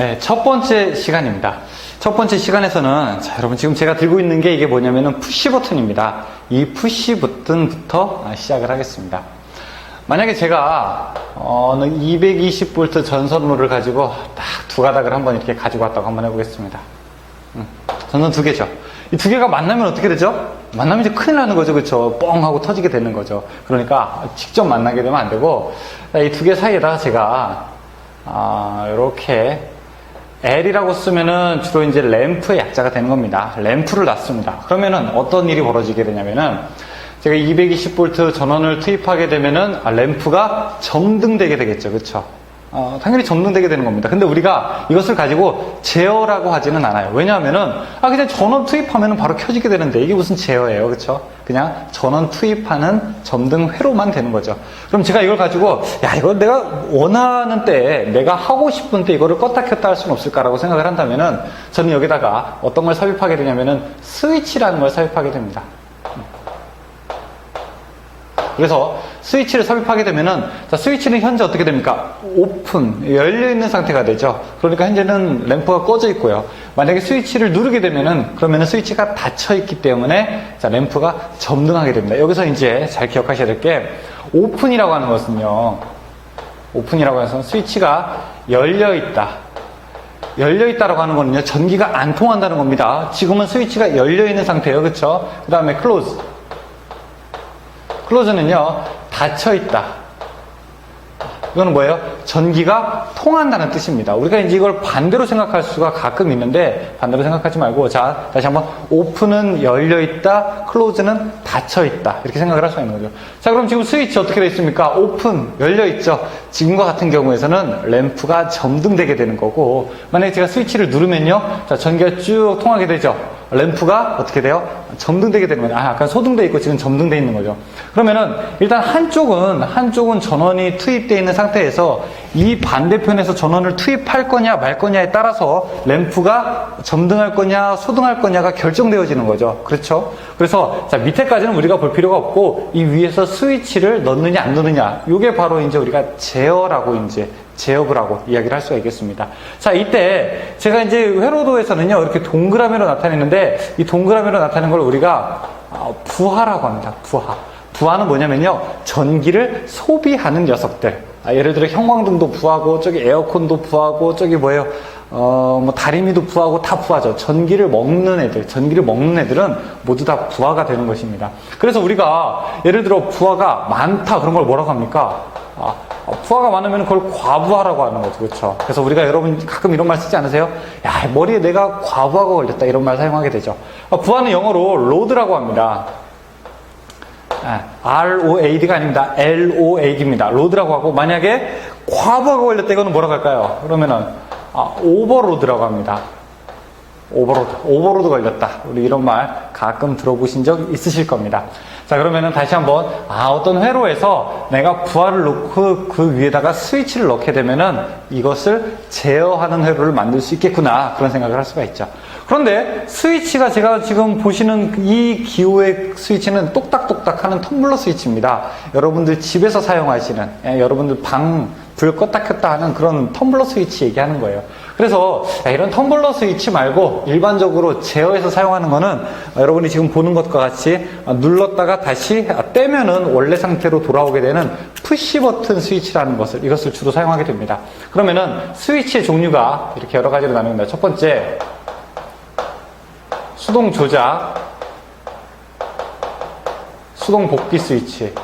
네, 첫 번째 시간입니다. 첫 번째 시간에서는 자, 여러분 지금 제가 들고 있는 게 이게 뭐냐면은 푸시 버튼입니다. 이 푸시 버튼부터 아, 시작을 하겠습니다. 만약에 제가 어, 220V 전선로를 가지고 딱 두 가닥을 한번 이렇게 가지고 왔다고 한번 해보겠습니다. 음, 전선 두 개죠. 이 두 개가 만나면 어떻게 되죠? 만나면 이제 큰일 나는 거죠, 그렇죠? 뻥 하고 터지게 되는 거죠. 그러니까 직접 만나게 되면 안 되고 이 두 개 사이에다가 제가 아, 이렇게 L이라고 쓰면은 주로 이제 램프의 약자가 되는 겁니다. 램프를 놨습니다. 그러면은 어떤 일이 벌어지게 되냐면은 제가 220V 전원을 투입하게 되면은 아, 램프가 점등되게 되겠죠. 그렇죠? 어, 당연히 점등되게 되는 겁니다. 근데 우리가 이것을 가지고 제어라고 하지는 않아요. 왜냐하면은, 아, 그냥 전원 투입하면 바로 켜지게 되는데, 이게 무슨 제어예요. 그쵸? 그냥 전원 투입하는 점등 회로만 되는 거죠. 그럼 제가 이걸 가지고, 야, 이걸 내가 원하는 때에, 내가 하고 싶은 때 이거를 껐다 켰다 할 수는 없을까라고 생각을 한다면은, 저는 여기다가 어떤 걸 삽입하게 되냐면은, 스위치라는 걸 삽입하게 됩니다. 그래서 스위치를 삽입하게 되면은 자, 스위치는 현재 어떻게 됩니까? 오픈 열려 있는 상태가 되죠. 그러니까 현재는 램프가 꺼져 있고요. 만약에 스위치를 누르게 되면은 그러면은 스위치가 닫혀 있기 때문에 자, 램프가 점등하게 됩니다. 여기서 이제 잘 기억하셔야 될 게 오픈이라고 하는 것은요. 오픈이라고 해서 스위치가 열려 있다. 열려 있다라고 하는 거는요. 전기가 안 통한다는 겁니다. 지금은 스위치가 열려 있는 상태예요. 그렇죠? 그다음에 클로즈 클로즈는요, 닫혀 있다. 이거는 뭐예요? 전기가 통한다는 뜻입니다. 우리가 이제 이걸 반대로 생각할 수가 가끔 있는데, 반대로 생각하지 말고, 자, 다시 한번, 오픈은 열려 있다, 클로즈는 닫혀 있다. 이렇게 생각을 할 수가 있는 거죠. 자, 그럼 지금 스위치 어떻게 되어 있습니까? 오픈, 열려 있죠. 지금과 같은 경우에서는 램프가 점등되게 되는 거고, 만약에 제가 스위치를 누르면요, 자, 전기가 쭉 통하게 되죠. 램프가 어떻게 돼요? 점등되게 되는 거죠. 아, 약간 소등돼 있고 지금 점등돼 있는 거죠. 그러면은 일단 한쪽은 한쪽은 전원이 투입되어 있는 상태에서 이 반대편에서 전원을 투입할 거냐 말 거냐에 따라서 램프가 점등할 거냐 소등할 거냐가 결정되어지는 거죠. 그렇죠? 그래서 자 밑에까지는 우리가 볼 필요가 없고 이 위에서 스위치를 넣느냐 안 넣느냐 이게 바로 이제 우리가 제어라고 이제 제어을 하고 이야기를 할 수가 있겠습니다. 자, 이때 제가 이제 회로도에서는요, 이렇게 동그라미로 나타내는데 이 동그라미로 나타내는 걸 우리가 어, 부하라고 합니다. 부하. 부하는 뭐냐면요, 전기를 소비하는 녀석들. 아, 예를 들어 형광등도 부하고, 저기 에어컨도 부하고, 저기 뭐예요, 어, 뭐 다리미도 부하고 다 부하죠. 전기를 먹는 애들, 전기를 먹는 애들은 모두 다 부하가 되는 것입니다. 그래서 우리가 예를 들어 부하가 많다 그런 걸 뭐라고 합니까? 아, 부하가 많으면 그걸 과부하라고 하는 거죠. 그렇죠? 그래서 우리가 여러분 가끔 이런 말 쓰지 않으세요? 야, 머리에 내가 과부하가 걸렸다. 이런 말 사용하게 되죠. 아, 부하는 영어로 로드라고 합니다. 아, ROAD가 아닙니다. LOAD입니다. 로드라고 하고 만약에 과부하가 걸렸다 이거는 뭐라고 할까요? 그러면은 아, 오버로드라고 합니다. 오버로드, 오버로드 걸렸다. 우리 이런 말 가끔 들어보신 적 있으실 겁니다. 자, 그러면은 다시 한번, 아, 어떤 회로에서 내가 부하를 놓고 그 위에다가 스위치를 넣게 되면은 이것을 제어하는 회로를 만들 수 있겠구나. 그런 생각을 할 수가 있죠. 그런데 스위치가 제가 지금 보시는 이 기호의 스위치는 똑딱똑딱 하는 텀블러 스위치입니다. 여러분들 집에서 사용하시는, 예, 여러분들 방, 불 껐다 켰다 하는 그런 텀블러 스위치 얘기하는 거예요. 그래서 이런 텀블러 스위치 말고 일반적으로 제어해서 사용하는 거는 여러분이 지금 보는 것과 같이 눌렀다가 다시 떼면은 원래 상태로 돌아오게 되는 푸시 버튼 스위치라는 것을 이것을 주로 사용하게 됩니다. 그러면은 스위치의 종류가 이렇게 여러 가지로 나눕니다. 첫 번째 수동 조작, 수동 복귀 스위치.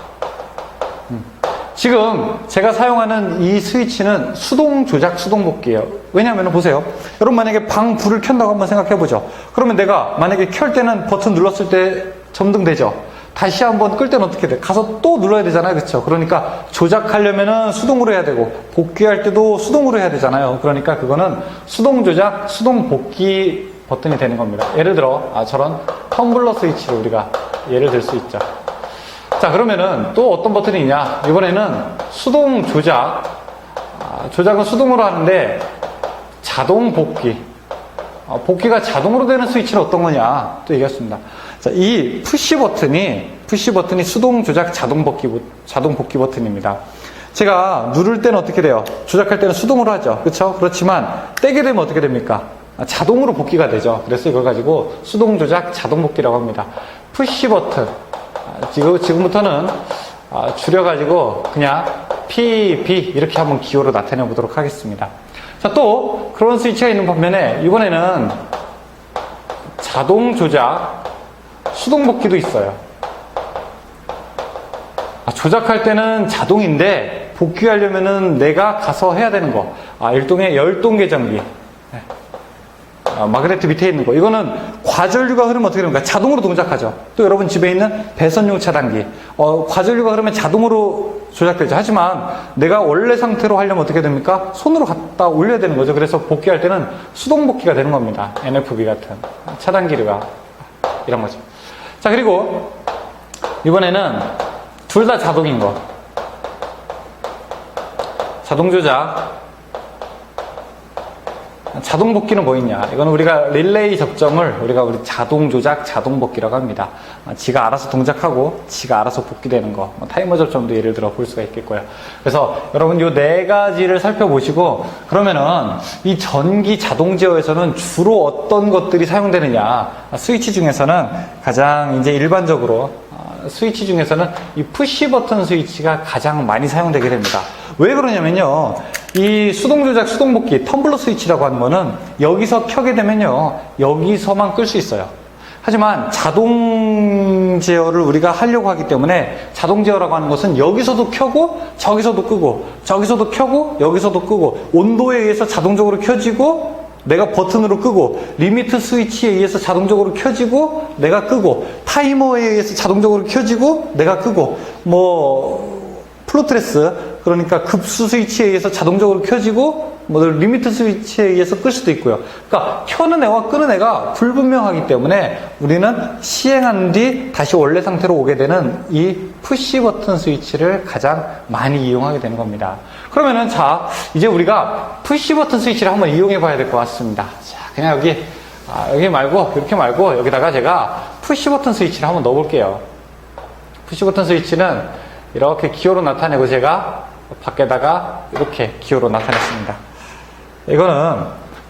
지금 제가 사용하는 이 스위치는 수동 조작, 수동 복귀예요. 왜냐하면 보세요. 여러분 만약에 방 불을 켠다고 한번 생각해 보죠. 그러면 내가 만약에 켤 때는 버튼 눌렀을 때 점등 되죠. 다시 한번 끌 때는 어떻게 돼? 가서 또 눌러야 되잖아요. 그렇죠? 그러니까 조작하려면은 수동으로 해야 되고 복귀할 때도 수동으로 해야 되잖아요. 그러니까 그거는 수동 조작, 수동 복귀 버튼이 되는 겁니다. 예를 들어 아, 저런 텀블러 스위치를 우리가 예를 들 수 있죠. 자, 그러면은 또 어떤 버튼이 있냐? 이번에는 수동 조작. 아, 조작은 수동으로 하는데 자동 복귀. 아, 복귀가 자동으로 되는 스위치는 어떤 거냐? 또 얘기했습니다. 자, 이 푸시 버튼이, 푸시 버튼이 수동 조작 자동 복귀, 자동 복귀 버튼입니다. 제가 누를 때는 어떻게 돼요? 조작할 때는 수동으로 하죠. 그렇죠? 그렇지만 떼게 되면 어떻게 됩니까? 아, 자동으로 복귀가 되죠. 그래서 이걸 가지고 수동 조작 자동 복귀라고 합니다. 푸시 버튼. 아, 지금, 지금부터는 아, 줄여가지고 그냥 P, B 이렇게 한번 기호로 나타내 보도록 하겠습니다. 자, 또 그런 스위치가 있는 반면에 이번에는 자동 조작 수동 복귀도 있어요. 아, 조작할 때는 자동인데 복귀하려면은 내가 가서 해야 되는 거. 아, 일종의 열동 계정기. 네. 아, 마그네트 밑에 있는 거. 이거는 과전류가 흐르면 어떻게 됩니까? 자동으로 동작하죠. 또 여러분 집에 있는 배선용 차단기. 어, 과전류가 흐르면 자동으로 조작되죠. 하지만 내가 원래 상태로 하려면 어떻게 됩니까? 손으로 갖다 올려야 되는 거죠. 그래서 복귀할 때는 수동 복귀가 되는 겁니다. NFB 같은 차단기류가 이런 거죠. 자, 그리고 이번에는 둘 다 자동인 거. 자동 조작. 자동 복귀는 뭐 있냐? 이건 우리가 릴레이 접점을 우리가 우리 자동 조작, 자동 복귀라고 합니다. 아, 지가 알아서 동작하고 지가 알아서 복귀되는 거. 뭐 타이머 접점도 예를 들어 볼 수가 있겠고요. 그래서 여러분 요 네 가지를 살펴보시고 그러면은 이 전기 자동 제어에서는 주로 어떤 것들이 사용되느냐? 아, 스위치 중에서는 가장 이제 일반적으로 아, 스위치 중에서는 이 푸시 버튼 스위치가 가장 많이 사용되게 됩니다. 왜 그러냐면요. 이 수동 조작, 수동 복귀, 텀블러 스위치라고 하는 거는 여기서 켜게 되면요. 여기서만 끌 수 있어요. 하지만 자동 제어를 우리가 하려고 하기 때문에 자동 제어라고 하는 것은 여기서도 켜고 저기서도 끄고 저기서도 켜고 여기서도 끄고 온도에 의해서 자동적으로 켜지고 내가 버튼으로 끄고 리미트 스위치에 의해서 자동적으로 켜지고 내가 끄고 타이머에 의해서 자동적으로 켜지고 내가 끄고 뭐 플로트레스 그러니까 급수 스위치에 의해서 자동적으로 켜지고 뭐 리미트 스위치에 의해서 끌 수도 있고요. 그러니까 켜는 애와 끄는 애가 불분명하기 때문에 우리는 시행한 뒤 다시 원래 상태로 오게 되는 이 푸시 버튼 스위치를 가장 많이 이용하게 되는 겁니다. 그러면은 자 이제 우리가 푸시 버튼 스위치를 한번 이용해 봐야 될 것 같습니다. 자 그냥 여기 아, 여기 말고 이렇게 말고 여기다가 제가 푸시 버튼 스위치를 한번 넣어볼게요. 푸시 버튼 스위치는 이렇게 기호로 나타내고 제가 밖에다가 이렇게 기호로 나타냈습니다. 이거는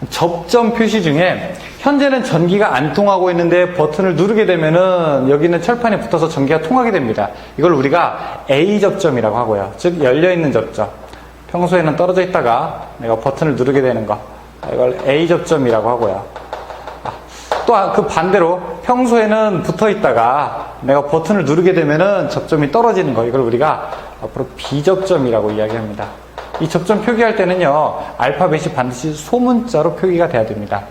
접점 표시 중에 현재는 전기가 안 통하고 있는데 버튼을 누르게 되면은 여기는 철판에 붙어서 전기가 통하게 됩니다. 이걸 우리가 A 접점이라고 하고요. 즉 열려 있는 접점. 평소에는 떨어져 있다가 내가 버튼을 누르게 되는 거. 이걸 A 접점이라고 하고요. 또 그 반대로 평소에는 붙어 있다가 내가 버튼을 누르게 되면은 접점이 떨어지는 거 이걸 우리가 앞으로 비접점이라고 이야기합니다. 이 접점 표기할 때는요 알파벳이 반드시 소문자로 표기가 돼야 됩니다.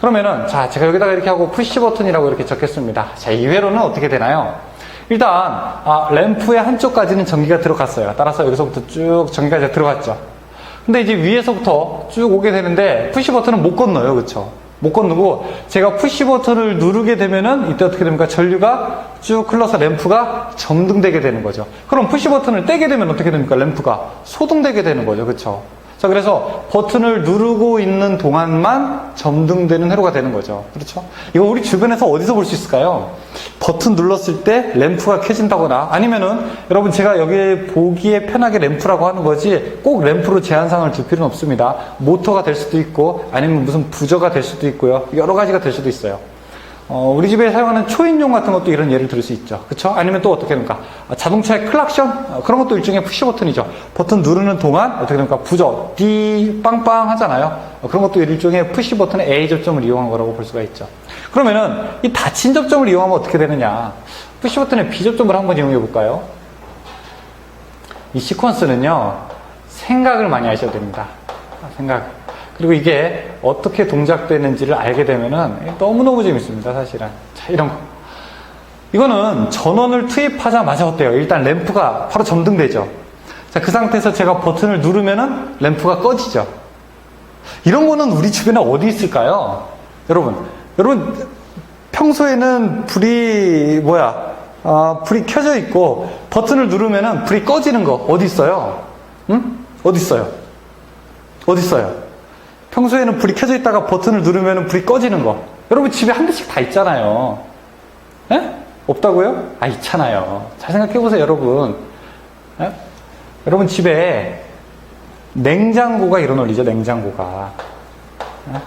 그러면은 자 제가 여기다가 이렇게 하고 푸시 버튼이라고 이렇게 적겠습니다. 자 이외로는 어떻게 되나요? 일단 아, 램프의 한쪽까지는 전기가 들어갔어요. 따라서 여기서부터 쭉 전기가 들어갔죠. 근데 이제 위에서부터 쭉 오게 되는데 푸시 버튼은 못 건너요, 그렇죠? 못 건너고 제가 푸시 버튼을 누르게 되면은 이때 어떻게 됩니까? 전류가 쭉 흘러서 램프가 점등되게 되는 거죠. 그럼 푸시 버튼을 떼게 되면 어떻게 됩니까? 램프가 소등되게 되는 거죠. 그렇죠? 자, 그래서 버튼을 누르고 있는 동안만 점등되는 회로가 되는 거죠. 그렇죠? 이거 우리 주변에서 어디서 볼 수 있을까요? 버튼 눌렀을 때 램프가 켜진다거나 아니면은 여러분 제가 여기 보기에 편하게 램프라고 하는 거지 꼭 램프로 제한상을 둘 필요는 없습니다. 모터가 될 수도 있고 아니면 무슨 부저가 될 수도 있고요. 여러 가지가 될 수도 있어요. 어, 우리 집에 사용하는 초인종 같은 것도 이런 예를 들을 수 있죠. 그쵸? 아니면 또 어떻게 됩니까? 아, 자동차의 클락션? 어, 그런 것도 일종의 푸시 버튼이죠. 버튼 누르는 동안 어떻게 됩니까? 부저, D, 빵빵 하잖아요. 어, 그런 것도 일종의 푸시 버튼의 A 접점을 이용한 거라고 볼 수가 있죠. 그러면은 이 닫힌 접점을 이용하면 어떻게 되느냐? 푸시 버튼의 B 접점을 한번 이용해 볼까요? 이 시퀀스는요, 생각을 많이 하셔야 됩니다. 아, 생각. 그리고 이게 어떻게 동작되는지를 알게 되면은 너무너무 재밌습니다, 사실은. 자, 이런 거. 이거는 전원을 투입하자마자 어때요? 일단 램프가 바로 점등되죠. 자, 그 상태에서 제가 버튼을 누르면은 램프가 꺼지죠. 이런 거는 우리 주변에 어디 있을까요? 여러분, 여러분, 평소에는 불이, 뭐야, 아, 불이 켜져 있고, 버튼을 누르면은 불이 꺼지는 거 어디 있어요? 응? 어디 있어요? 어디 있어요? 평소에는 불이 켜져 있다가 버튼을 누르면 불이 꺼지는 거. 여러분 집에 한 대씩 다 있잖아요. 에? 없다고요? 아, 있잖아요. 잘 생각해 보세요, 여러분. 에? 여러분 집에 냉장고가 이런 원리죠, 냉장고가. 네?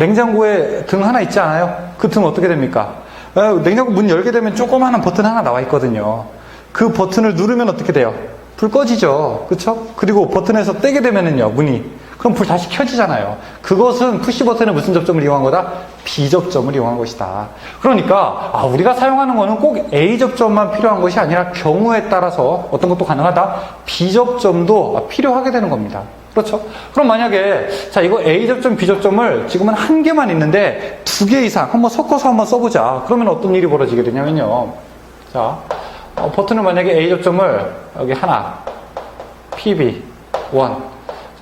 냉장고에 등 하나 있지 않아요? 그 등 어떻게 됩니까? 어, 냉장고 문 열게 되면 조그마한 버튼 하나 나와 있거든요. 그 버튼을 누르면 어떻게 돼요? 불 꺼지죠. 그쵸? 그리고 버튼에서 떼게 되면은요, 문이. 그럼 불 다시 켜지잖아요. 그것은 푸시 버튼의 무슨 접점을 이용한 거다? B 접점을 이용한 것이다. 그러니까, 아, 우리가 사용하는 거는 꼭 A 접점만 필요한 것이 아니라 경우에 따라서 어떤 것도 가능하다? B 접점도 필요하게 되는 겁니다. 그렇죠? 그럼 만약에, 자, 이거 A 접점, B 접점을 지금은 한 개만 있는데 두 개 이상 한번 섞어서 한번 써보자. 그러면 어떤 일이 벌어지게 되냐면요. 자, 어, 버튼을 만약에 A 접점을 여기 하나, PB, 1.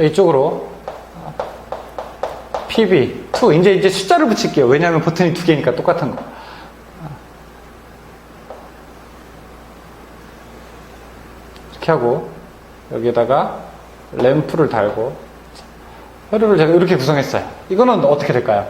자, 이쪽으로 PB, 2. 이제, 이제 숫자를 붙일게요. 왜냐하면 버튼이 두 개니까 똑같은 거. 이렇게 하고, 여기에다가 램프를 달고, 혈류를 제가 이렇게 구성했어요. 이거는 어떻게 될까요?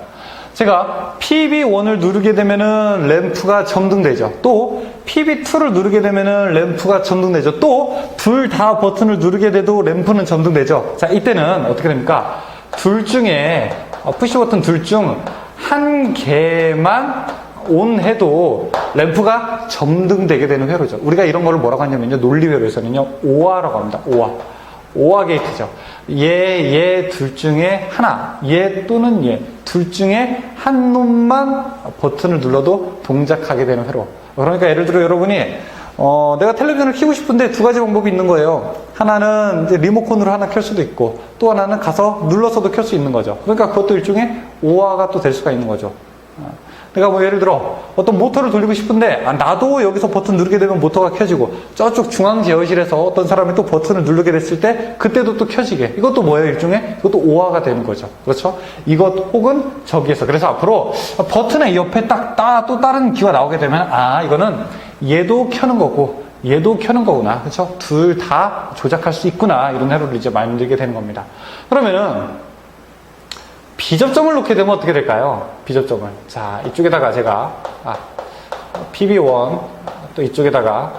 제가 PB1을 누르게 되면은 램프가 점등되죠. 또 PB2를 누르게 되면은 램프가 점등되죠. 또 둘 다 버튼을 누르게 돼도 램프는 점등되죠. 자, 이때는 어떻게 됩니까? 둘 중에 어, 푸시 버튼 둘 중 한 개만 온 해도 램프가 점등되게 되는 회로죠. 우리가 이런 거를 뭐라고 하냐면요. 논리 회로에서는요. 오화라고 합니다. 오화. 오화 게이트죠. 얘, 얘 둘 중에 하나, 얘 또는 얘, 둘 중에 한 놈만 버튼을 눌러도 동작하게 되는 회로. 그러니까 예를 들어 여러분이, 어, 내가 텔레비전을 켜고 싶은데 두 가지 방법이 있는 거예요. 하나는 이제 리모컨으로 하나 켤 수도 있고, 또 하나는 가서 눌러서도 켤 수 있는 거죠. 그러니까 그것도 일종의 오화가 또 될 수가 있는 거죠. 어. 내가 뭐 예를 들어 어떤 모터를 돌리고 싶은데 아, 나도 여기서 버튼 누르게 되면 모터가 켜지고 저쪽 중앙 제어실에서 어떤 사람이 또 버튼을 누르게 됐을 때 그때도 또 켜지게. 이것도 뭐예요 일종의? 이것도 오화가 되는 거죠. 그렇죠? 이것 혹은 저기에서. 그래서 앞으로 버튼의 옆에 딱 또 다른 기가 나오게 되면 아 이거는 얘도 켜는 거고 얘도 켜는 거구나. 그렇죠? 둘 다 조작할 수 있구나. 이런 회로를 이제 만들게 되는 겁니다. 그러면은 비접점을 놓게 되면 어떻게 될까요? 비접점을. 자, 이쪽에다가 제가, 아, PB1, 또 이쪽에다가,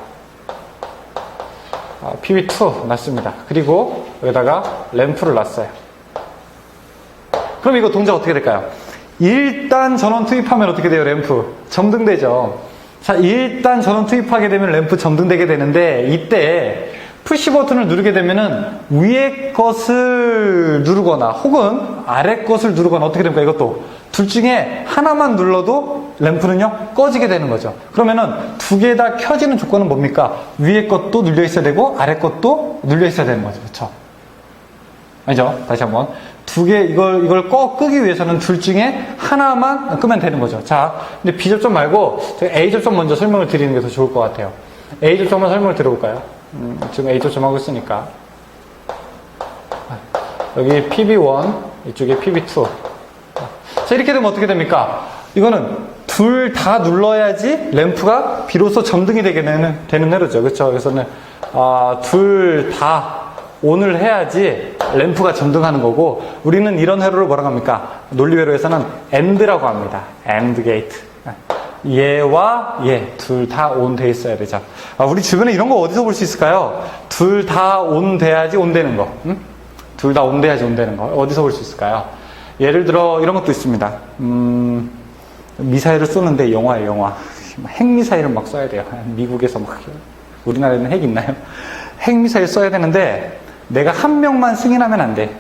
아, PB2 놨습니다. 그리고 여기다가 램프를 놨어요. 그럼 이거 동작 어떻게 될까요? 일단 전원 투입하면 어떻게 돼요, 램프? 점등되죠. 자, 일단 전원 투입하게 되면 램프 점등되게 되는데, 이때 푸시 버튼을 누르게 되면은 위에 것을 누르거나 혹은 아래 것을 누르거나 어떻게 됩니까? 이것도 둘 중에 하나만 눌러도 램프는요 꺼지게 되는 거죠. 그러면은 두 개 다 켜지는 조건은 뭡니까? 위에 것도 눌려 있어야 되고 아래 것도 눌려 있어야 되는 거죠. 그렇죠? 아니죠? 다시 한번 두 개 이걸 이걸 꺼 끄기 위해서는 둘 중에 하나만 끄면 되는 거죠. 자, 근데 B 접점 말고 A 접점 먼저 설명을 드리는 게 더 좋을 것 같아요. A 접점만 설명을 들어볼까요? 음, 지금 A 접점 하고 있으니까 여기 PB1 이쪽에 PB2 자 이렇게 되면 어떻게 됩니까? 이거는 둘 다 눌러야지 램프가 비로소 점등이 되게 되는, 되는 회로죠 그렇죠? 그래서는 아, 둘 다 온을 해야지 램프가 점등하는 거고 우리는 이런 회로를 뭐라고 합니까? 논리회로에서는 AND라고 합니다 AND 게이트 얘와 얘둘다 온 돼 있어야 되죠. 아, 우리 주변에 이런 거 어디서 볼 수 있을까요? 둘 다 온 돼야지 온 되는 거. 응? 둘다 온 돼야지 온 되는 거. 어디서 볼 수 있을까요? 예를 들어 이런 것도 있습니다. 음, 미사일을 쏘는데 영화예요, 영화. 핵미사일을 막 쏴야 돼요. 미국에서 막 우리나라에는 핵 있나요? 핵미사일 쏴야 되는데 내가 한 명만 승인하면 안 돼.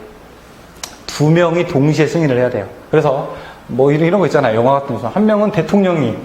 두 명이 동시에 승인을 해야 돼요. 그래서 뭐 이런, 거 있잖아요. 영화 같은 거. 한 명은 대통령이,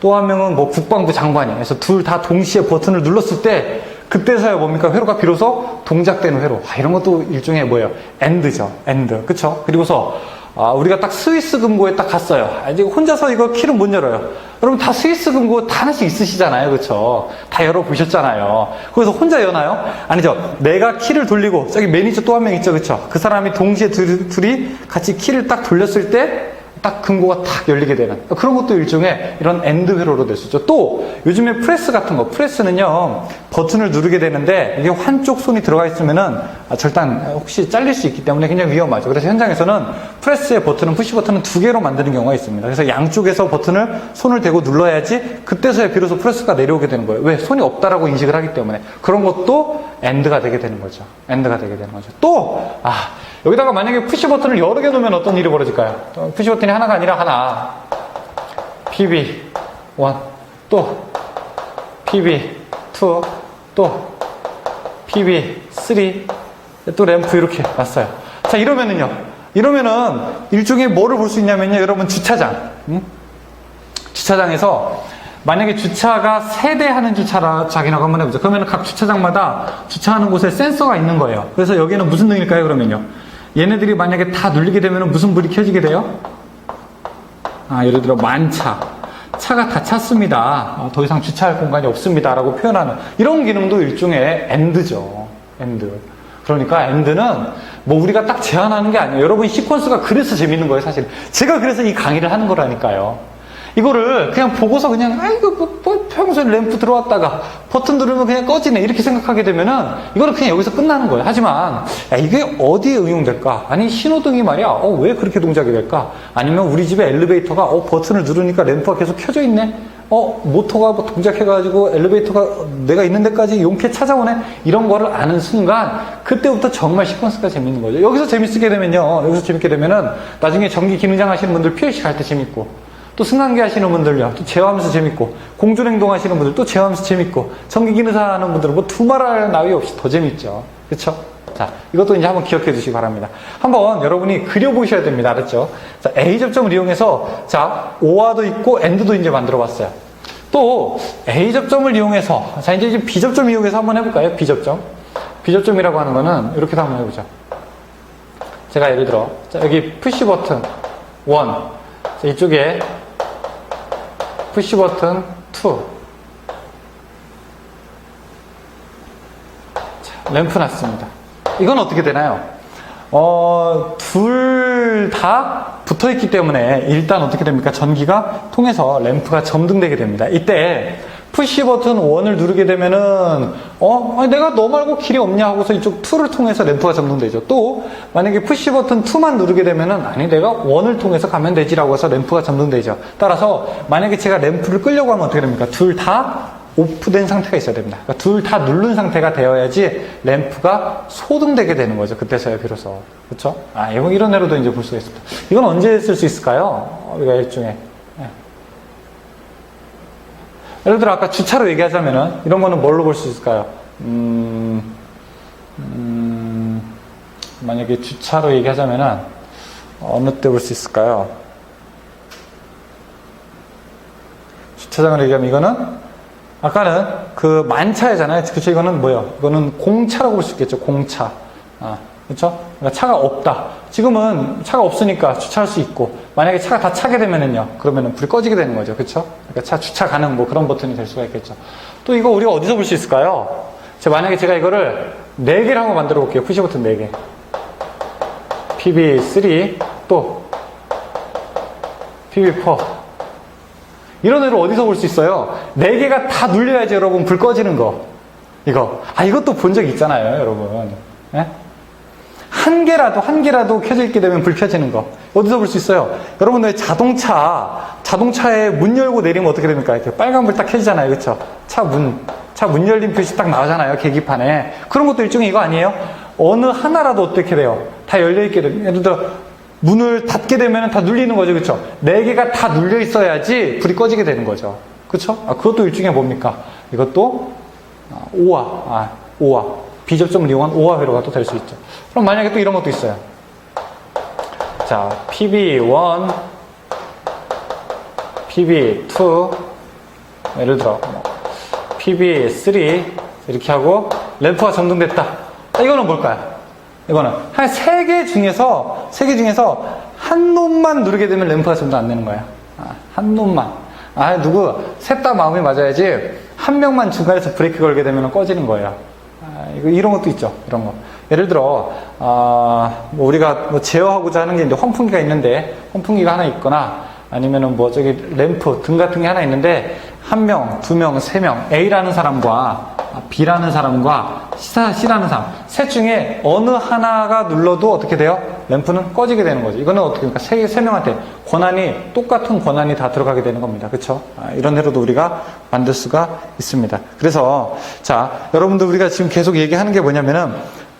또 한 명은 뭐 국방부 장관이. 그래서 둘 다 동시에 버튼을 눌렀을 때, 그때서야 뭡니까? 회로가 비로소 동작되는 회로. 아, 이런 것도 일종의 뭐예요? 엔드죠. 엔드. 그쵸? 그리고서, 아, 우리가 딱 스위스 금고에 딱 갔어요. 아, 이제 혼자서 이거 키를 못 열어요. 여러분 다 스위스 금고 다 하나씩 있으시잖아요. 그쵸? 다 열어보셨잖아요. 거기서 혼자 여나요? 아니죠. 내가 키를 돌리고, 저기 매니저 또 한 명 있죠. 그쵸? 그 사람이 동시에 둘, 둘이 같이 키를 딱 돌렸을 때, 딱 금고가 탁 열리게 되는 그런 것도 일종의 이런 엔드 회로로 될 수 있죠. 또 요즘에 프레스 같은 거 프레스는요 버튼을 누르게 되는데 이게 한쪽 손이 들어가 있으면은 아, 절단 혹시 잘릴 수 있기 때문에 굉장히 위험하죠. 그래서 현장에서는 프레스의 버튼은 푸시 버튼은 두 개로 만드는 경우가 있습니다. 그래서 양쪽에서 버튼을 손을 대고 눌러야지 그때서야 비로소 프레스가 내려오게 되는 거예요. 왜 손이 없다라고 인식을 하기 때문에 그런 것도 엔드가 되게 되는 거죠. 엔드가 되게 되는 거죠. 또 아. 여기다가 만약에 푸시 버튼을 여러 개 놓으면 어떤 일이 벌어질까요? 어, 푸시 버튼이 하나가 아니라 하나. PB 1, 또 PB 2, 또 PB 3, 또 램프 이렇게 놨어요. 자, 이러면은요. 이러면은 일종의 뭐를 볼 수 있냐면요. 여러분 주차장. 응? 주차장에서 만약에 주차가 세대 하는 주차라 자기라고 한번 해보죠. 그러면 각 주차장마다 주차하는 곳에 센서가 있는 거예요. 그래서 여기는 무슨 등일까요? 그러면요. 얘네들이 만약에 다 눌리게 되면 무슨 불이 켜지게 돼요? 아, 예를 들어 만차. 차가 다 찼습니다. 아, 더 이상 주차할 공간이 없습니다 라고 표현하는 이런 기능도 일종의 엔드죠. 엔드. 그러니까 엔드는 뭐 우리가 딱 제한하는 게 아니에요. 여러분 시퀀스가 그래서 재밌는 거예요, 사실. 제가 그래서 이 강의를 하는 거라니까요. 이거를 그냥 보고서 그냥 아이고 뭐, 뭐 평소에 램프 들어왔다가 버튼 누르면 그냥 꺼지네 이렇게 생각하게 되면은 이거는 그냥 여기서 끝나는 거예요. 하지만 야, 이게 어디에 응용될까? 아니 신호등이 말이야. 어, 왜 그렇게 동작이 될까? 아니면 우리 집에 엘리베이터가 어, 버튼을 누르니까 램프가 계속 켜져 있네. 어 모터가 뭐 동작해가지고 엘리베이터가 내가 있는 데까지 용케 찾아오네 이런 거를 아는 순간 그때부터 정말 시퀀스가 재밌는 거죠 여기서 재밌게 되면요 여기서 재밌게 되면은 나중에 전기 기능장 하시는 분들 PLC 갈 때 재밌고 또 승강기 하시는 분들요 또 제어하면서 재밌고 공중행동 하시는 분들 또 제어하면서 재밌고 전기 기능사 하는 분들은 뭐 두말할 나위 없이 더 재밌죠 그쵸? 자, 이것도 이제 한번 기억해 주시기 바랍니다. 한번 여러분이 그려보셔야 됩니다. 알았죠? 자, A 접점을 이용해서, 자, 오화도 있고, 엔드도 이제 만들어 봤어요. 또, A 접점을 이용해서, 자, 이제 B 접점 이용해서 한번 해볼까요? B 접점. B 접점이라고 하는 거는, 이렇게도 한번 해보죠. 제가 예를 들어, 자, 여기 푸시 버튼 1. 자, 이쪽에 푸시 버튼 2. 자, 램프 놨습니다. 이건 어떻게 되나요? 어, 둘 다 붙어 있기 때문에 일단 어떻게 됩니까? 전기가 통해서 램프가 점등되게 됩니다. 이때 푸시 버튼 1을 누르게 되면은 어 내가 너 말고 길이 없냐 하고서 이쪽 2를 통해서 램프가 점등되죠. 또 만약에 푸시 버튼 2만 누르게 되면은 아니 내가 1을 통해서 가면 되지라고 해서 램프가 점등되죠. 따라서 만약에 제가 램프를 끌려고 하면 어떻게 됩니까? 둘 다 오프된 상태가 있어야 됩니다. 그러니까 둘 다 누른 상태가 되어야지 램프가 소등되게 되는 거죠. 그때서야 비로소. 그렇죠? 아, 이런 애로도 이제 볼 수가 있습니다. 이건 언제 쓸 수 있을까요? 우리가 일종의 예. 예를 들어 아까 주차로 얘기하자면은 이런 거는 뭘로 볼 수 있을까요? 음, 음, 만약에 주차로 얘기하자면은 어느 때 볼 수 있을까요? 주차장으로 얘기하면 이거는 아까는 그 만차잖아요. 그쵸? 이거는 뭐예요? 이거는 공차라고 볼 수 있겠죠. 공차. 아, 그쵸? 그러니까 차가 없다. 지금은 차가 없으니까 주차할 수 있고, 만약에 차가 다 차게 되면은요, 그러면은 불이 꺼지게 되는 거죠. 그쵸? 그러니까 차 주차 가능 뭐 그런 버튼이 될 수가 있겠죠. 또 이거 우리가 어디서 볼 수 있을까요? 자, 만약에 제가 이거를 4개를 한번 만들어 볼게요. 푸시 버튼 4개. PB3, 또 PB4. 이런 애를 어디서 볼 수 있어요? 네 개가 다 눌려야지 여러분 불 꺼지는 거. 이거. 아, 이것도 본 적 있잖아요, 여러분. 예? 한 개라도, 한 개라도 켜져 있게 되면 불 켜지는 거. 어디서 볼 수 있어요? 여러분들 자동차, 자동차에 문 열고 내리면 어떻게 됩니까? 이렇게 빨간불 딱 켜지잖아요. 그쵸? 차 문, 차 문 열린 표시 딱 나오잖아요. 계기판에. 그런 것도 일종의 이거 아니에요? 어느 하나라도 어떻게 돼요? 다 열려 있게 돼요. 예를 들어, 문을 닫게 되면 다 눌리는 거죠. 그쵸? 네 개가 다 눌려 있어야지 불이 꺼지게 되는 거죠. 그쵸? 아, 그것도 일종의 뭡니까? 이것도 아, 오화, 아, 오화. 비접점을 이용한 오화 회로가 또 될 수 있죠. 그럼 만약에 또 이런 것도 있어요. 자, PB1, PB2, 예를 들어, 뭐, PB3, 이렇게 하고, 램프가 점등됐다. 아, 이거는 뭘까요? 이거는 한 세 개 중에서, 세 개 중에서 한 놈만 누르게 되면 램프가 점등 안 되는 거야. 아, 한 놈만. 아, 누구, 셋 다 마음이 맞아야지, 한 명만 중간에서 브레이크 걸게 되면 꺼지는 거예요. 아, 이런 것도 있죠. 이런 거. 예를 들어 아, 뭐 우리가 뭐 제어하고자 하는 게 이제 환풍기가 있는데 환풍기가 하나 있거나 아니면은 뭐 저기 램프 등 같은 게 하나 있는데 한 명, 두 명, 세 명 A라는 사람과 B라는 사람과 C라는 사람 셋 중에 어느 하나가 눌러도 어떻게 돼요? 램프는 꺼지게 되는 거죠. 이거는 어떻게 됩니까? 세, 세 명한테 권한이 똑같은 권한이 다 들어가게 되는 겁니다. 그렇죠? 이런 해로도 우리가 만들 수가 있습니다. 그래서 자 여러분들 우리가 지금 계속 얘기하는 게 뭐냐면은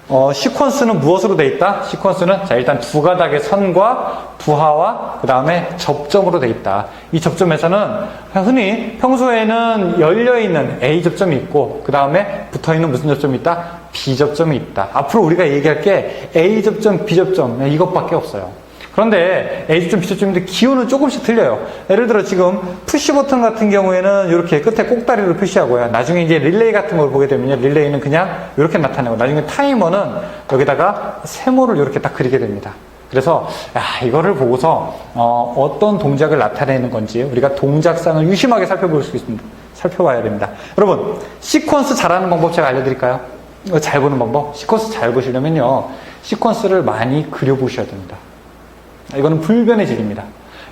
어, 시퀀스는 무엇으로 돼 있다? 시퀀스는 자 일단 두 가닥의 선과 부하와 그 다음에 접점으로 돼 있다. 이 접점에서는 흔히 평소에는 열려 있는 A 접점이 있고 그 다음에 붙어 있는 무슨 접점이 있다? B 접점이 있다. 앞으로 우리가 얘기할 게 A 접점, B 접점 네, 이것밖에 없어요. 그런데 A접점, B접점인데 기호는 조금씩 틀려요. 예를 들어 지금 푸시 버튼 같은 경우에는 이렇게 끝에 꼭다리로 표시하고요. 나중에 이제 릴레이 같은 걸 보게 되면요. 릴레이는 그냥 이렇게 나타내고 나중에 타이머는 여기다가 세모를 이렇게 딱 그리게 됩니다. 그래서 야, 이거를 보고서 어, 떤 동작을 나타내는 건지 우리가 동작상을 유심하게 살펴볼 수 있습니다. 살펴봐야 됩니다. 여러분 시퀀스 잘하는 방법 제가 알려드릴까요? 잘 보는 방법? 시퀀스 잘 보시려면요. 시퀀스를 많이 그려보셔야 됩니다. 이거는 불변의 질입니다.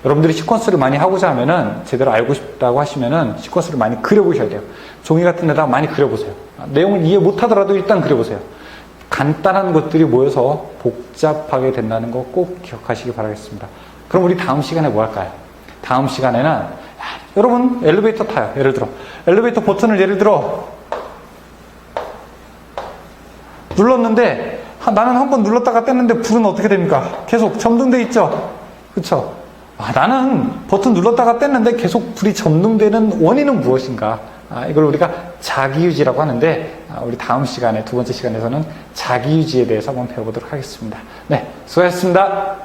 여러분들이 시퀀스를 많이 하고자 하면은 제대로 알고 싶다고 하시면은 시퀀스를 많이 그려보셔야 돼요. 종이 같은 데다 많이 그려보세요. 내용을 이해 못하더라도 일단 그려보세요. 간단한 것들이 모여서 복잡하게 된다는 거 꼭 기억하시기 바라겠습니다. 그럼 우리 다음 시간에 뭐 할까요? 다음 시간에는 야, 여러분 엘리베이터 타요. 예를 들어 엘리베이터 버튼을 예를 들어 눌렀는데 아, 나는 한 번 눌렀다가 뗐는데 불은 어떻게 됩니까? 계속 점등돼 있죠? 그쵸? 아, 나는 버튼 눌렀다가 뗐는데 계속 불이 점등되는 원인은 무엇인가? 아, 이걸 우리가 자기유지라고 하는데, 아, 우리 다음 시간에, 두 번째 시간에서는 자기유지에 대해서 한번 배워보도록 하겠습니다. 네, 수고하셨습니다.